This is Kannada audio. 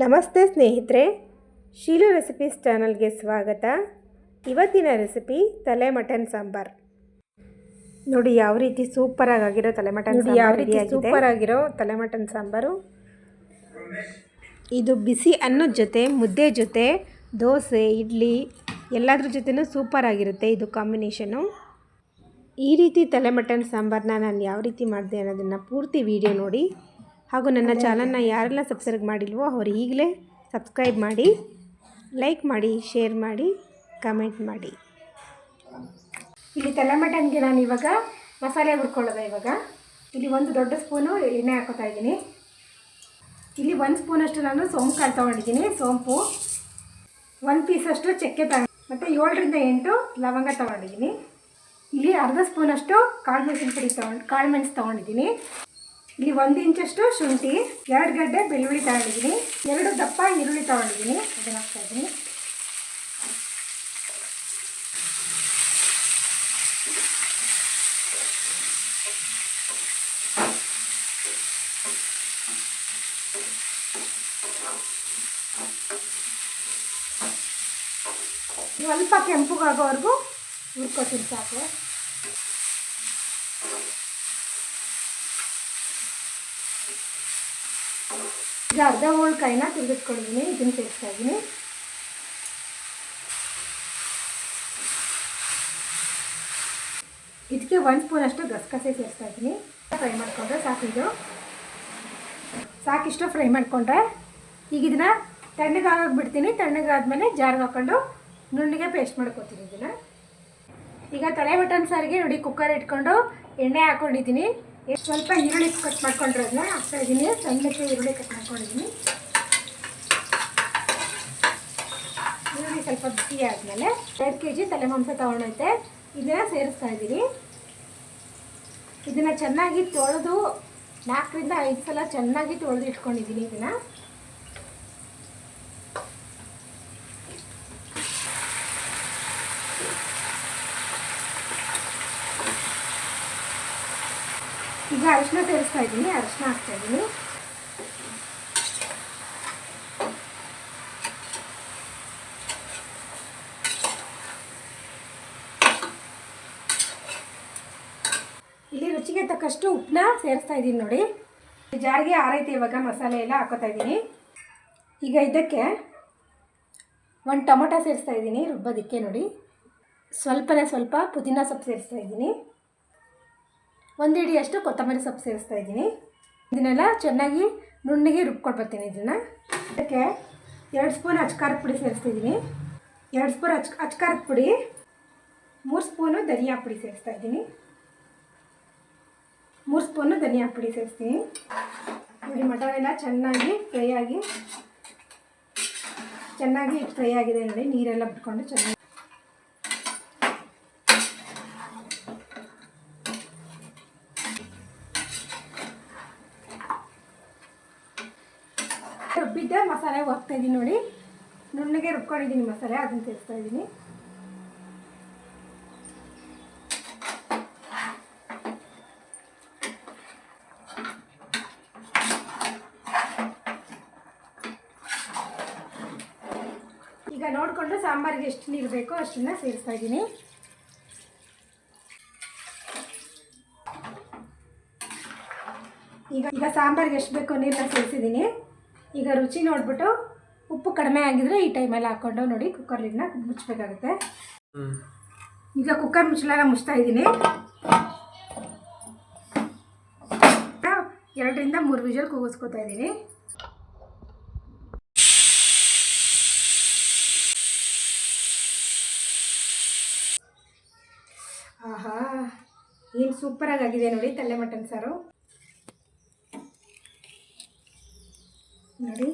ನಮಸ್ತೆ ಸ್ನೇಹಿತರೆ ಶೀಲು ರೆಸಿಪೀಸ್ ಚಾನಲ್ಗೆ ಸ್ವಾಗತ. ಇವತ್ತಿನ ರೆಸಿಪಿ ತಲೆ ಮಟನ್ ಸಾಂಬಾರ್. ನೋಡಿ ಯಾವ ರೀತಿ ಸೂಪರ್ ಆಗಿರೋ ತಲೆ ಮಟನ್ ಯಾವ ರೀತಿ ಸೂಪರ್ ಆಗಿರೋ ತಲೆ ಮಟನ್ ಸಾಂಬಾರು. ಇದು ಬಿಸಿ ಅನ್ನದ ಜೊತೆ ಮುದ್ದೆ ಜೊತೆ ದೋಸೆ ಇಡ್ಲಿ ಎಲ್ಲದ್ರ ಜೊತೆನೂ ಸೂಪರ್ ಆಗಿರುತ್ತೆ ಇದು ಕಾಂಬಿನೇಷನು. ಈ ರೀತಿ ತಲೆ ಮಟನ್ ಸಾಂಬಾರನ್ನ ನಾನು ಯಾವ ರೀತಿ ಮಾಡಿದೆ ಅನ್ನೋದನ್ನು ಪೂರ್ತಿ ವಿಡಿಯೋ ನೋಡಿ. ಹಾಗೂ ನನ್ನ ಚಾನಲ್ನ ಯಾರೆಲ್ಲ ಸಬ್ಸ್ಕ್ರೈಬ್ ಮಾಡಿಲ್ವೋ ಅವರು ಈಗಲೇ ಸಬ್ಸ್ಕ್ರೈಬ್ ಮಾಡಿ ಲೈಕ್ ಮಾಡಿ ಶೇರ್ ಮಾಡಿ ಕಮೆಂಟ್ ಮಾಡಿ. ಇಲ್ಲಿ ತಲೆ ಮಟನ್ಗೆ ನಾನು ಇವಾಗ ಮಸಾಲೆ ಹುಡ್ಕೊಳ್ಳೋದು ಇವಾಗ. ಇಲ್ಲಿ ಒಂದು ದೊಡ್ಡ ಸ್ಪೂನು ಎಣ್ಣೆ ಹಾಕೋತಾ ಇದ್ದೀನಿ. ಇಲ್ಲಿ ಒಂದು ಸ್ಪೂನಷ್ಟು ನಾನು ಸೋಂಪು ಕಾಳು ತೊಗೊಂಡಿದ್ದೀನಿ ಸೋಂಪು. ಒಂದು ಪೀಸಷ್ಟು ಚಕ್ಕೆ ತಗೊಂಡು ಮತ್ತು ಏಳರಿಂದ ಎಂಟು ಲವಂಗ ತೊಗೊಂಡಿದ್ದೀನಿ. ಇಲ್ಲಿ ಅರ್ಧ ಸ್ಪೂನಷ್ಟು ಕಾಳು ಮೆಣಸಿನ ಪುಡಿ ತೊಗೊಂಡು ಕಾಳು ಮೆಣಸು ತೊಗೊಂಡಿದ್ದೀನಿ. ಇಲ್ಲಿ ಒಂದು ಇಂಚಷ್ಟು ಶುಂಠಿ ಎರಡು ಗಡ್ಡೆ ಬೆಳ್ಳುಳ್ಳಿ ತಗೊಂಡಿದ್ದೀನಿ ಎರಡು ದಪ್ಪ ಈರುಳ್ಳಿ ತೊಗೊಂಡಿದ್ದೀನಿ ಅದನ್ನು ಹಾಕ್ತಾ ಇದ್ದೀನಿ ಸ್ವಲ್ಪ ಕೆಂಪುಗಾಗೋವರೆಗೂ ಹುರ್ಕೊತೀನಿ ಸಾಕು ಈಗ ಅರ್ಧ ಹೋಳ್ಕಾಯಿನ ತಿರುಗಿಸ್ಕೊಂಡಿದ್ದೀನಿ, ಇದನ್ನು ಸೇರಿಸ್ತಾ ಇದ್ದೀನಿ. ಇದಕ್ಕೆ ಒಂದು ಸ್ಪೂನಷ್ಟು ಗಸಗಸೆ ಸೇರಿಸ್ತಾ ಇದ್ದೀನಿ. ಫ್ರೈ ಮಾಡಿಕೊಂಡ್ರೆ ಸಾಕು ಸಾಕಿಷ್ಟು ಫ್ರೈ ಮಾಡಿಕೊಂಡ್ರೆ. ಈಗ ಇದನ್ನು ತಣ್ಣಗಾಗಕ್ಕೆ ಬಿಡ್ತೀನಿ. ತಣ್ಣಗಾದ್ಮೇಲೆ ಜಾರ್ಗೆ ಹಾಕ್ಕೊಂಡು ನುಣ್ಣಿಗೆ ಪೇಸ್ಟ್ ಮಾಡ್ಕೊತೀನಿ ಇದನ್ನು. ಈಗ ತಲೆ ಮಟನ್ ಸಾರಿಗೆ ನೋಡಿ ಕುಕ್ಕರ್ ಇಟ್ಕೊಂಡು ಎಣ್ಣೆ ಹಾಕ್ಕೊಂಡಿದ್ದೀನಿ ಎಷ್ಟು ಸ್ವಲ್ಪ ಈರುಳ್ಳಿ ಕಟ್ ಮಾಡ್ಕೊಂಡಿರೋದನ್ನ ಹಾಕ್ತಾ ಇದ್ದೀನಿ ಸಣ್ಣಕ್ಕೆ ಈರುಳ್ಳಿ ಕಟ್ ಮಾಡ್ಕೊಂಡಿದ್ದೀನಿ ಈರುಳ್ಳಿ ಸ್ವಲ್ಪ ಬಿಸಿ ಆದಮೇಲೆ ಎರಡು ಕೆ ಜಿ ತಲೆ ಮಾಂಸ ತೊಗೊಂಡೈತೆ. ಇದನ್ನು ಸೇರಿಸ್ತಾ ಇದ್ದೀನಿ ಇದನ್ನು ಚೆನ್ನಾಗಿ ತೊಳೆದು ನಾಲ್ಕರಿಂದ ಐದು ಸಲ ಚೆನ್ನಾಗಿ ತೊಳೆದು ಇಟ್ಕೊಂಡಿದ್ದೀನಿ ಇದನ್ನು. ಈಗ ಅರಿಶಿನ ಸೇರಿಸ್ತಾ ಇದ್ದೀನಿ ಅರಿಶಿನ ಹಾಕ್ತಾ ಇದ್ದೀನಿ. ಇಲ್ಲಿ ರುಚಿಗೆ ತಕ್ಕಷ್ಟು ಉಪ್ಪನ್ನ ಸೇರಿಸ್ತಾ ಇದ್ದೀನಿ ನೋಡಿ. ಜಾರಿಗೆ ಆರೈತೆ ಇವಾಗ ಮಸಾಲೆ ಎಲ್ಲ ಹಾಕೋತಾ ಇದ್ದೀನಿ. ಈಗ ಇದಕ್ಕೆ ಒಂದು ಟೊಮೊಟೊ ಸೇರಿಸ್ತಾ ಇದ್ದೀನಿ, ರುಬ್ಬೋದಕ್ಕೆ ನೋಡಿ. ಸ್ವಲ್ಪನೇ ಸ್ವಲ್ಪ ಪುದೀನ ಸೊಪ್ಪು ಸೇರಿಸ್ತಾ ಇದ್ದೀನಿ. ಒಂದು ಹಿಡಿಯಷ್ಟು ಕೊತ್ತಂಬರಿ ಸೊಪ್ಪು ಸೇರಿಸ್ತಾ ಇದ್ದೀನಿ. ಇದನ್ನೆಲ್ಲ ಚೆನ್ನಾಗಿ ನುಣ್ಣಗೆ ರುಬ್ಕೊಂಡು ಬರ್ತೀನಿ ಇದನ್ನು. ಅದಕ್ಕೆ ಎರಡು ಸ್ಪೂನ್ ಅಚ್ಕಾರದ ಪುಡಿ ಸೇರಿಸ್ತಿದ್ದೀನಿ ಎರಡು ಸ್ಪೂನ್ ಅಚ್, ಅಚ್ಕಾರದ ಪುಡಿ, ಮೂರು ಸ್ಪೂನು ಧನಿಯಾ ಪುಡಿ ಸೇರಿಸ್ತಾ ಇದ್ದೀನಿ. ಮೂರು ಸ್ಪೂನು ಧನಿಯಾ ಪುಡಿ ಸೇರಿಸ್ತೀನಿ. ನೋಡಿ ಮಟನ್ ಎಲ್ಲ ಚೆನ್ನಾಗಿ ಫ್ರೈ ಆಗಿ, ಚೆನ್ನಾಗಿ ಫ್ರೈ ಆಗಿದೆ ನೋಡಿ, ನೀರೆಲ್ಲ ಬಿಟ್ಕೊಂಡು ಚೆನ್ನಾಗಿ ರುಬ್ಬಿದ್ದೆ ಮಸಾಲೆ ಹೋಗ್ತಾ ಇದ್ದೀನಿ ನೋಡಿ. ನುಣ್ಣಗೆ ರುಬ್ಕೊಂಡಿದ್ದೀನಿ ಮಸಾಲೆ, ಅದನ್ನ ಸೇರಿಸ್ತಾ ಇದ್ದೀನಿ ಈಗ ನೋಡಿಕೊಂಡು ಸಾಂಬಾರಿಗೆ ಎಷ್ಟು ನೀರು ಬೇಕೋ ಅಷ್ಟನ್ನು ಸೇರಿಸ್ತಾ ಇದ್ದೀನಿ ಈಗ ಈಗ ಸಾಂಬಾರಿಗೆ ಎಷ್ಟು ಬೇಕೋ ನೀರನ್ನ ಸೇರಿಸಿದ್ದೀನಿ ಈಗ ರುಚಿ ನೋಡಿಬಿಟ್ಟು ಉಪ್ಪು ಕಡಿಮೆ ಆಗಿದ್ರೆ ಈ ಟೈಮಲ್ಲಿ ಹಾಕ್ಕೊಂಡು ನೋಡಿ ಕುಕ್ಕರ್ ಲಿಡ್ನ ಮುಚ್ಚಬೇಕಾಗುತ್ತೆ ಈಗ ಕುಕ್ಕರ್ ಮುಚ್ಚಲಾಗ ಮುಚ್ತಾ ಇದ್ದೀನಿ. ಎರಡರಿಂದ ಮೂರು ವಿಜಲ್ ಕೂಗಿಸ್ಕೊತಾ ಇದ್ದೀನಿ. ಆಹಾ ಏನು ಸೂಪರಾಗಿ ಆಗಿದೆ ನೋಡಿ ತಲೆ ಮಟನ್ ಸಾರು. ನೋಡಿ